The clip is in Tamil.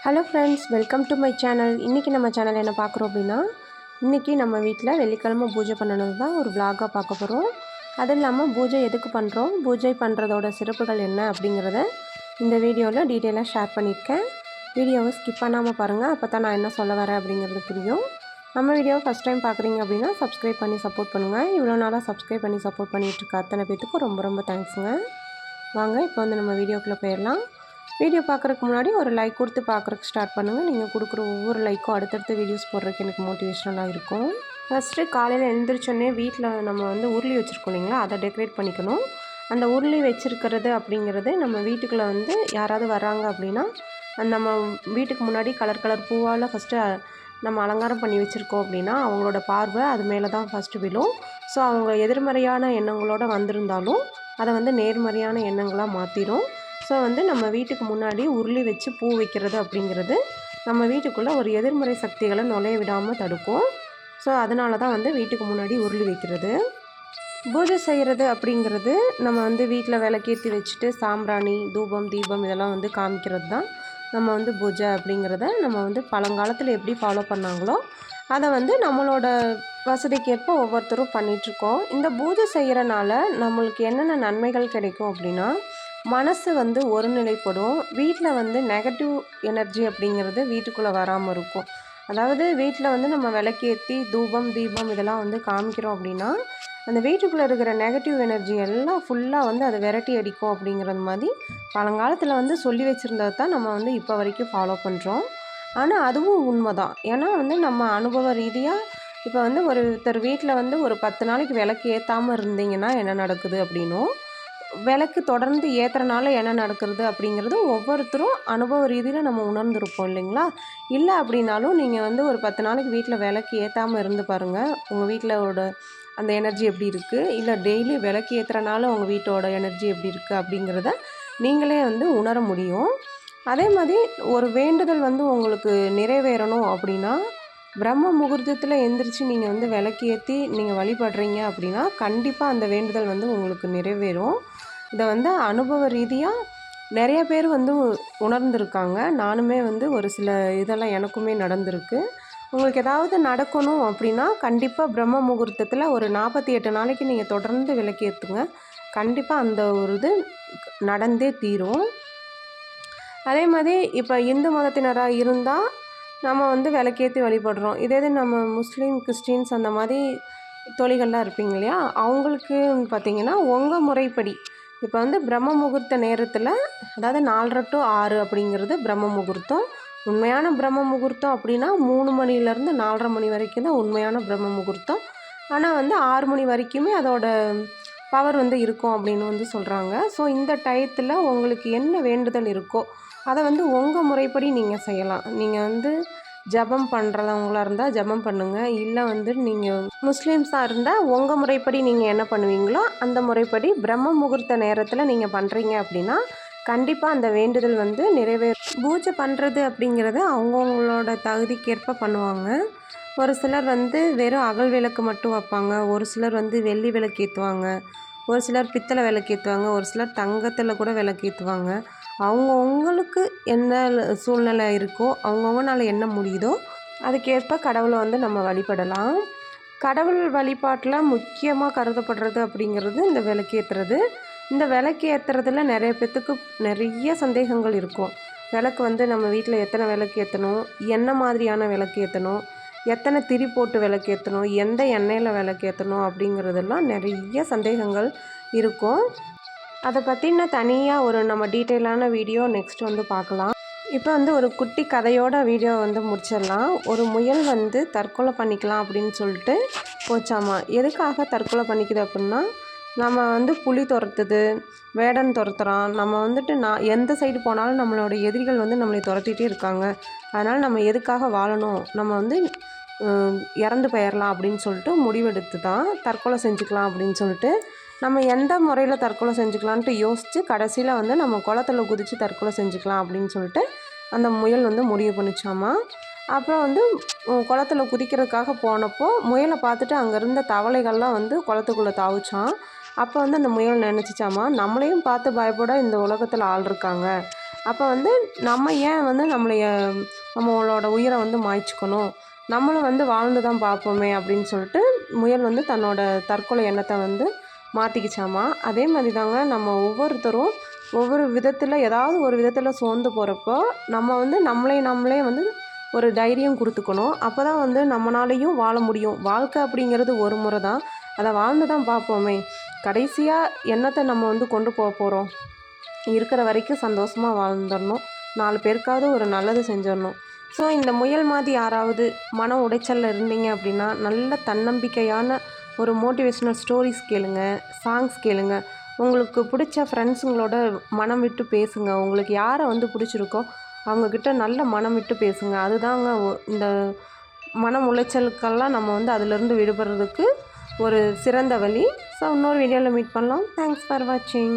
Hello friends welcome to my channel இன்றைக்கி நம்ம சேனல் என்ன பார்க்குறோம் அப்படின்னா இன்றைக்கி நம்ம வீட்டில் வெள்ளிக்கிழமை பூஜை பண்ணணும் தான் ஒரு விலாகாக பார்க்க போகிறோம் அது இல்லாமல் பூஜை எதுக்கு பண்ணுறோம் பூஜை பண்ணுறதோட சிறப்புகள் என்ன அப்படிங்கிறத இந்த வீடியோவில் டீட்டெயிலாக ஷேர் பண்ணியிருக்கேன். வீடியோவை ஸ்கிப் பண்ணாமல் பாருங்கள் அப்போ தான் நான் என்ன சொல்ல வரேன் அப்படிங்கிறது புரியும். நம்ம வீடியோவை ஃபஸ்ட் டைம் பார்க்குறீங்க அப்படின்னா சப்ஸ்கிரைப் பண்ணி சப்போர்ட் பண்ணுங்கள் இவ்வளோ நாளாக சப்ஸ்கிரைப் பண்ணி சப்போர்ட் பண்ணிகிட்டு இருக்க அத்தனை பேத்துக்கும் ரொம்ப ரொம்ப தேங்க்ஸுங்க வாங்க இப்போ வந்து நம்ம வீடியோக்குள்ளே போயிடலாம். வீடியோ பார்க்குறதுக்கு முன்னாடி ஒரு லைக் கொடுத்து பார்க்குறக்கு ஸ்டார்ட் பண்ணுங்கள் நீங்கள் கொடுக்குற ஒவ்வொரு லைக்கும் அடுத்தடுத்த வீடியோஸ் போடுறதுக்கு எனக்கு மோட்டிவேஷனலாக இருக்கும். ஃபஸ்ட்டு காலையில் எழுந்திரிச்சோடனே வீட்டில் நம்ம வந்து உருளி வச்சுருக்கோம் இல்லைங்களா? அதை டெக்கரேட் பண்ணிக்கணும். அந்த உருளி வச்சுருக்கிறது அப்படிங்கிறது நம்ம வீட்டுக்குள்ளே வந்து யாராவது வர்றாங்க அப்படின்னா நம்ம வீட்டுக்கு முன்னாடி கலர் கலர் பூவால் ஃபஸ்ட்டு நம்ம அலங்காரம் பண்ணி வச்சுருக்கோம் அப்படின்னா அவங்களோட பார்வை அது மேலே தான் ஃபஸ்ட்டு விழும். ஸோ அவங்க எதிர்மறையான எண்ணங்களோட வந்திருந்தாலும் அதை வந்து நேர்மறையான எண்ணங்களாக மாற்றிடும் ஸோ வந்து நம்ம வீட்டுக்கு முன்னாடி உருளி வச்சு பூ வைக்கிறது அப்படிங்கிறது நம்ம வீட்டுக்குள்ளே ஒரு எதிர்மறை சக்திகளை நுழைய விடாமல் தடுக்கும். ஸோ அதனால தான் வந்து வீட்டுக்கு முன்னாடி உருளி வைக்கிறது. பூஜை செய்கிறது அப்படிங்கிறது நம்ம வந்து வீட்டில் விளக்கேற்றி வச்சுட்டு சாம்பிராணி தூபம் தீபம் இதெல்லாம் வந்து காமிக்கிறது தான் நம்ம வந்து பூஜை அப்படிங்கிறத நம்ம வந்து பழங்காலத்தில் எப்படி ஃபாலோ பண்ணாங்களோ அதை வந்து நம்மளோட வசதிக்கேற்ப ஒவ்வொருத்தரும் பண்ணிகிட்ருக்கோம் இந்த பூஜை செய்கிறனால நம்மளுக்கு என்னென்ன நன்மைகள் கிடைக்கும் அப்படின்னா மனசு வந்து ஒருநிலைப்படும். வீட்டில் வந்து நெகட்டிவ் எனர்ஜி அப்படிங்கிறது வீட்டுக்குள்ளே வராமல் இருக்கும். அதாவது வீட்டில் வந்து நம்ம விளக்கேற்றி தூபம் தீபம் இதெல்லாம் வந்து காமிக்கிறோம் அப்படின்னா அந்த வீட்டுக்குள்ளே இருக்கிற நெகட்டிவ் எனர்ஜி எல்லாம் ஃபுல்லாக வந்து அதை விரட்டி அடிக்கும் அப்படிங்கிறது மாதிரி பழங்காலத்தில் வந்து சொல்லி வச்சுருந்தது தான் நம்ம வந்து இப்போ வரைக்கும் ஃபாலோ பண்ணுறோம் ஆனால் அதுவும் உண்மை தான் ஏன்னா வந்து நம்ம அனுபவ ரீதியாக இப்போ வந்து ஒருத்தர் வீட்டில் வந்து ஒரு பத்து நாளைக்கு விளக்கு ஏற்றாமல் இருந்தீங்கன்னா என்ன நடக்குது அப்படின்னும் விளக்கு தொடர்ந்து ஏற்றுறனால என்ன நடக்கிறது அப்படிங்கிறது ஒவ்வொருத்தரும் அனுபவ ரீதியில் நம்ம உணர்ந்துருப்போம் இல்லைங்களா? இல்லை அப்படின்னாலும் நீங்கள் வந்து ஒரு பத்து நாளைக்கு வீட்டில் விளக்கு ஏற்றாமல் இருந்து பாருங்கள் உங்கள் வீட்டிலோட அந்த எனர்ஜி எப்படி இருக்குது இல்லை டெய்லி விளக்கு ஏற்றுறனால உங்கள் வீட்டோட எனர்ஜி எப்படி இருக்குது அப்படிங்கிறத நீங்களே வந்து உணர முடியும். அதே மாதிரி ஒரு வேண்டுதல் வந்து உங்களுக்கு நிறைவேறணும் அப்படின்னா பிரம்ம முகூர்த்தத்தில் எந்திரிச்சு நீங்கள் வந்து விளக்கு ஏற்றி நீங்கள் வழிபடுறீங்க அப்படின்னா கண்டிப்பாக அந்த வேண்டுதல் வந்து உங்களுக்கு நிறைவேறும். இதை வந்து அனுபவ ரீதியாக நிறைய பேர் வந்து உணர்ந்திருக்காங்க. நானுமே வந்து ஒரு சில இதெல்லாம் எனக்குமே நடந்திருக்கு. உங்களுக்கு ஏதாவது நடக்கணும் அப்படின்னா கண்டிப்பாக பிரம்ம முகூர்த்தத்தில் ஒரு நாற்பத்தி எட்டு நாளைக்கு நீங்கள் தொடர்ந்து விளக்கேற்றுங்க கண்டிப்பாக அந்த ஒரு இது நடந்தே தீரும். அதே மாதிரி இப்போ இந்து மதத்தினராக இருந்தால் நம்ம வந்து விளக்கேற்றி வழிபடுறோம். இதே இது நம்ம முஸ்லீம் கிறிஸ்டின்ஸ் அந்த மாதிரி தொழிகள்லாம் இருப்பீங்க இல்லையா? அவங்களுக்கு பார்த்திங்கன்னா உங்கள் முறைப்படி இப்போ வந்து பிரம்ம முகூர்த்த நேரத்தில் அதாவது நாலரை டு ஆறு அப்படிங்கிறது பிரம்ம முகூர்த்தம் உண்மையான பிரம்ம முகூர்த்தம் அப்படின்னா மூணு மணிலேருந்து நாலரை மணி வரைக்கும் தான் உண்மையான பிரம்ம முகூர்த்தம் ஆனால் வந்து ஆறு மணி வரைக்குமே அதோட பவர் வந்து இருக்கும் அப்படின்னு வந்து சொல்கிறாங்க ஸோ இந்த டயத்தில் உங்களுக்கு என்ன வேண்டுதல் இருக்கோ அதை வந்து உங்கள் முறைப்படி நீங்கள் செய்யலாம். நீங்கள் வந்து ஜபம் பண்ணுறவங்களா இருந்தால் ஜபம் பண்ணுங்கள் இல்லை வந்து நீங்கள் முஸ்லீம்ஸாக இருந்தால் உங்கள் முறைப்படி நீங்கள் என்ன பண்ணுவீங்களோ அந்த முறைப்படி பிரம்ம முகூர்த்த நேரத்தில் நீங்கள் பண்ணுறீங்க அப்படின்னா கண்டிப்பாக அந்த வேண்டுதல் வந்து நிறைவேறும். பூஜை பண்ணுறது அப்படிங்கிறது அவங்கவுங்களோட தகுதிக்கேற்ப பண்ணுவாங்க. ஒரு சிலர் வந்து வெறும் அகல் விளக்கு மட்டும் வைப்பாங்க. ஒரு சிலர் வந்து வெள்ளி விளக்கு ஏற்றுவாங்க ஒரு சிலர் பித்தளை விளக்கு ஏற்றுவாங்க ஒரு சிலர் தங்கத்தில் கூட விளக்கு ஏற்றுவாங்க அவங்கவுங்களுக்கு என்ன சூழ்நிலை இருக்கோ அவங்கவுங்கனால என்ன முடியுதோ அதுக்கேற்ப கடவுளை வந்து நம்ம வழிபடலாம். கடவுள் வழிபாட்டில் முக்கியமாக கருதப்படுறது அப்படிங்கிறது இந்த விளக்கேற்றுறது இந்த விளக்கேற்றுறதுல நிறைய பேர்த்துக்கு நிறைய சந்தேகங்கள் இருக்கும். விளக்கு வந்து நம்ம வீட்டில் எத்தனை விளக்கு ஏற்றணும் என்ன மாதிரியான விளக்கு ஏற்றணும் எத்தனை திரி போட்டு விளக்கேற்றணும் எந்த எண்ணெயில் விளக்கேற்றணும் அப்படிங்கிறதெல்லாம் நிறைய சந்தேகங்கள் இருக்கும். அதை பற்றின தனியாக ஒரு நம்ம டீட்டெயிலான வீடியோ நெக்ஸ்ட் வந்து பார்க்கலாம் இப்போ வந்து ஒரு குட்டி கதையோட வீடியோ வந்து முடிச்சிடலாம். ஒரு முயல் வந்து தற்கொலை பண்ணிக்கலாம் அப்படின்னு சொல்லிட்டு போச்சாமா? எதுக்காக தற்கொலை பண்ணிக்குது அப்படின்னா நம்ம வந்து புலி துரத்துது வேடன் துரத்துறான். நம்ம வந்துட்டு நான் எந்த சைடு போனாலும் நம்மளோட எதிரிகள் வந்து நம்மளை துரத்திட்டே இருக்காங்க. அதனால் நம்ம எதுக்காக வாழணும்? நம்ம வந்து இறந்து போயிடலாம் அப்படின்னு சொல்லிட்டு முடிவெடுத்து தான் தற்கொலை செஞ்சுக்கலாம் அப்படின்னு சொல்லிட்டு நம்ம எந்த முறையில் தற்கொலை செஞ்சுக்கலான்ட்டு யோசித்து கடைசியில் வந்து நம்ம குளத்துல குதித்து தற்கொலை செஞ்சுக்கலாம் அப்படின்னு சொல்லிட்டு அந்த முயல் வந்து முடிவு பண்ணிச்சாமா? அப்புறம் வந்து குளத்துல குதிக்கிறதுக்காக போனப்போ முயலை பார்த்துட்டு அங்கே இருந்த தவளைகள்லாம் வந்து குளத்துக்குள்ளே தாவிச்சான் அப்போ வந்து அந்த முயல் நினச்சிச்சாமா? நம்மளையும் பார்த்து பயப்பட இந்த உலகத்தில் ஆள் இருக்காங்க. அப்போ வந்து நம்ம ஏன் வந்து நம்மளைய நம்மளோட உயிரை வந்து மாய்ச்சிக்கணும்? நம்மளும் வந்து வாழ்ந்து தான் பார்ப்போமே அப்படின்னு சொல்லிட்டு முயல் வந்து தன்னோட தற்கொலை எண்ணத்தை வந்து மாற்றிக்கிச்சாமா அதே மாதிரி தாங்க நம்ம ஒவ்வொருத்தரும் ஒவ்வொரு விதத்தில் ஏதாவது ஒரு விதத்தில் சோர்ந்து போகிறப்போ நம்ம வந்து நம்மளே நம்மளே வந்து ஒரு தைரியம் கொடுத்துக்கணும். அப்போ தான் வந்து நம்மளாலையும் வாழ முடியும். வாழ்க்கை அப்படிங்கிறது ஒரு முறை தான் அதை வாழ்ந்து தான் பார்ப்போமே. கடைசியாக என்னத்தை நம்ம வந்து கொண்டு போக போகிறோம் இருக்கிற வரைக்கும் சந்தோஷமாக வாழ்ந்துடணும். நாலு பேருக்காவது ஒரு நல்லது செஞ்சிடணும். ஸோ இந்த முயல் மாதிரி யாராவது மன உடைச்சலில் இருந்தீங்க அப்படின்னா நல்ல தன்னம்பிக்கையான ஒரு மோட்டிவேஷ்னல் ஸ்டோரிஸ் கேளுங்க சாங்ஸ் கேளுங்க. உங்களுக்கு பிடிச்ச ஃப்ரெண்ட்ஸுங்களோட மனம் விட்டு பேசுங்க. உங்களுக்கு யாரை வந்து பிடிச்சிருக்கோ அவங்கக்கிட்ட நல்ல மனம் விட்டு பேசுங்க. அதுதாங்க இந்த மனம் உளைச்சலுக்கெல்லாம் நம்ம வந்து அதிலிருந்து விடுபடுறதுக்கு ஒரு சிறந்த வழி. ஸோ இன்னொரு வீடியோவில் மீட் பண்ணலாம். தேங்க்ஸ் ஃபார் வாட்சிங்